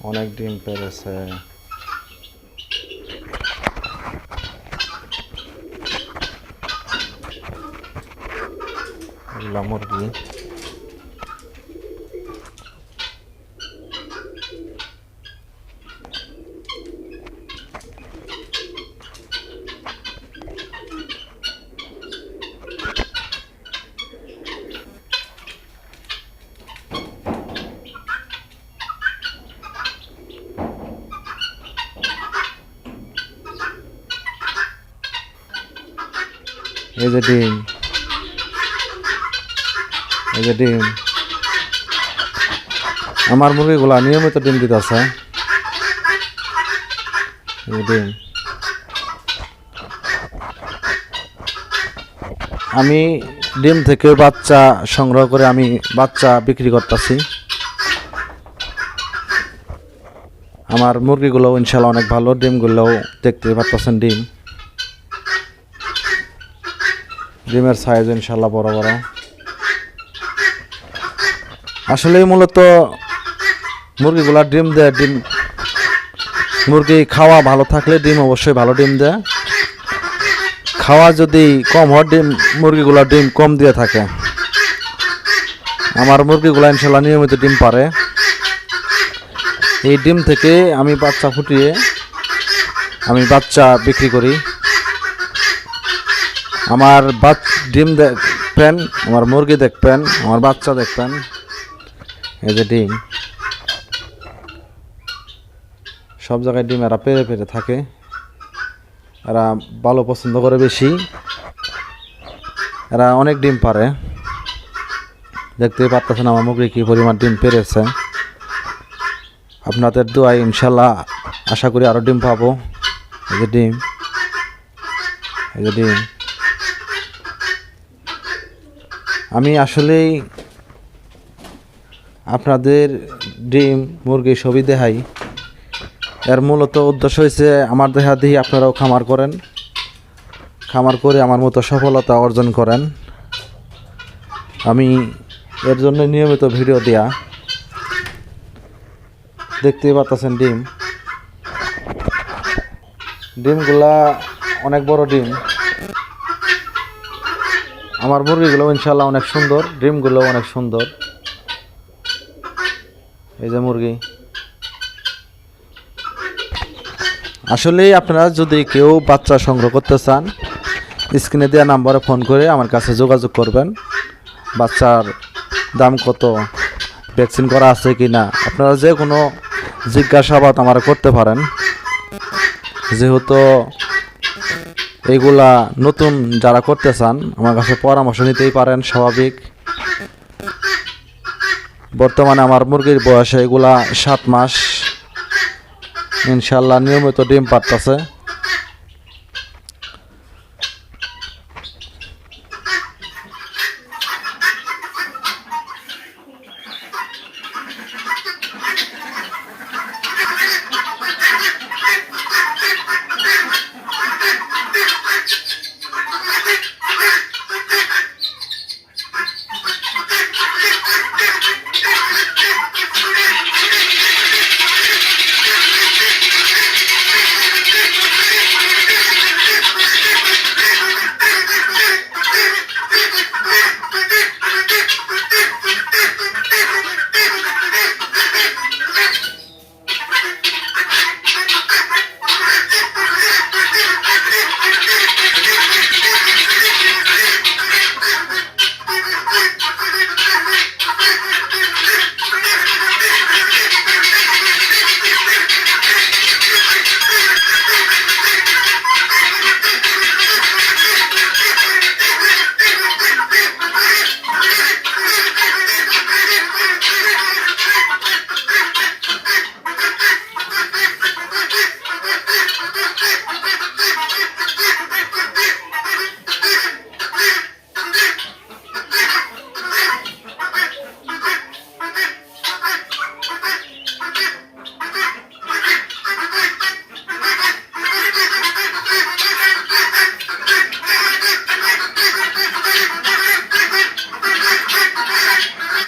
অনেক ডিম পেরেছে এগুলা মুরগি এই যে ডিম। এই যে ডিম। আমার মুরগিগুলা নিয়মিত ডিম যে ডিম। আমি ডিম থেকে বাচ্চা সংগ্রহ করে আমি বাচ্চা বিক্রি করতেছি। আমার মুরগিগুলো ইনশাল্লাহ অনেক ভালো। ডিমগুলোও দেখতে পাচ্ছেন ডিম। ডিমের সাইজ ইনশাল্লাহ বড় বড়। আসলে মূলত মুরগিগুলা ডিম দেয়, ডিম মুরগি খাওয়া ভালো থাকলে ডিম অবশ্যই ভালো ডিম দেয়। খাওয়া যদি কম হয়, ডিম মুরগিগুলা ডিম কম দিয়ে থাকে। আমার মুরগিগুলা ইনশাল্লাহ নিয়মিত ডিম পারে। এই ডিম থেকে আমি বাচ্চা ফুটিয়ে আমি বাচ্চা বিক্রি করি। আমার বাচ ডিম দেখবেন আমার মুরগি দেখবেন আমার বাচ্চা দেখবেন এই যে ডিম। সব জায়গায় ডিম এরা পেরে পেরে থাকে। এরা ভালো পছন্দ করে বেশি। এরা অনেক ডিম পারে। দেখতেই পাচ্ছেন আমার মুরগি কী পরিমাণ ডিম পেরেছে। আপনাদের দোয়াই ইনশাল্লাহ আশা করি আরও ডিম পাবো। এই যে ডিম। এই যে ডিম। আমি আসলেই আপনাদের ডিম, মুরগি সবই দেখাই। এর মূলত উদ্দেশ্য হয়েছে আমার দেহা দিয়ে আপনারাও খামার করেন, খামার করে আমার মতো সফলতা অর্জন করেন। আমি এর জন্য নিয়মিত ভিডিও দেয়া। দেখতেই পাচ্ছেন ডিম। ডিমগুলা অনেক বড় ডিম। আমার মুরগিগুলো ইনশাল্লাহ অনেক সুন্দর, ডিমগুলো অনেক সুন্দর। এই যে মুরগি। আসলে আপনারা যদি কেউ বাচ্চা সংগ্রহ করতে চান, স্ক্রিনে দেওয়া নাম্বারে ফোন করে আমার কাছে যোগাযোগ করবেন। বাচ্চার দাম কত, ভ্যাকসিন করা আছে কি না আপনারা যে কোনো জিজ্ঞাসাবাদ আমার করতে পারেন। যেহেতু এইগুলা নতুন যারা করতে চান, আমার কাছে পরামর্শ নিতেই পারেন, স্বাভাবিক। বর্তমানে আমার মুরগির বয়সে এগুলা সাত মাস। ইনশাল্লাহ নিয়মিত ডিম পারতেছে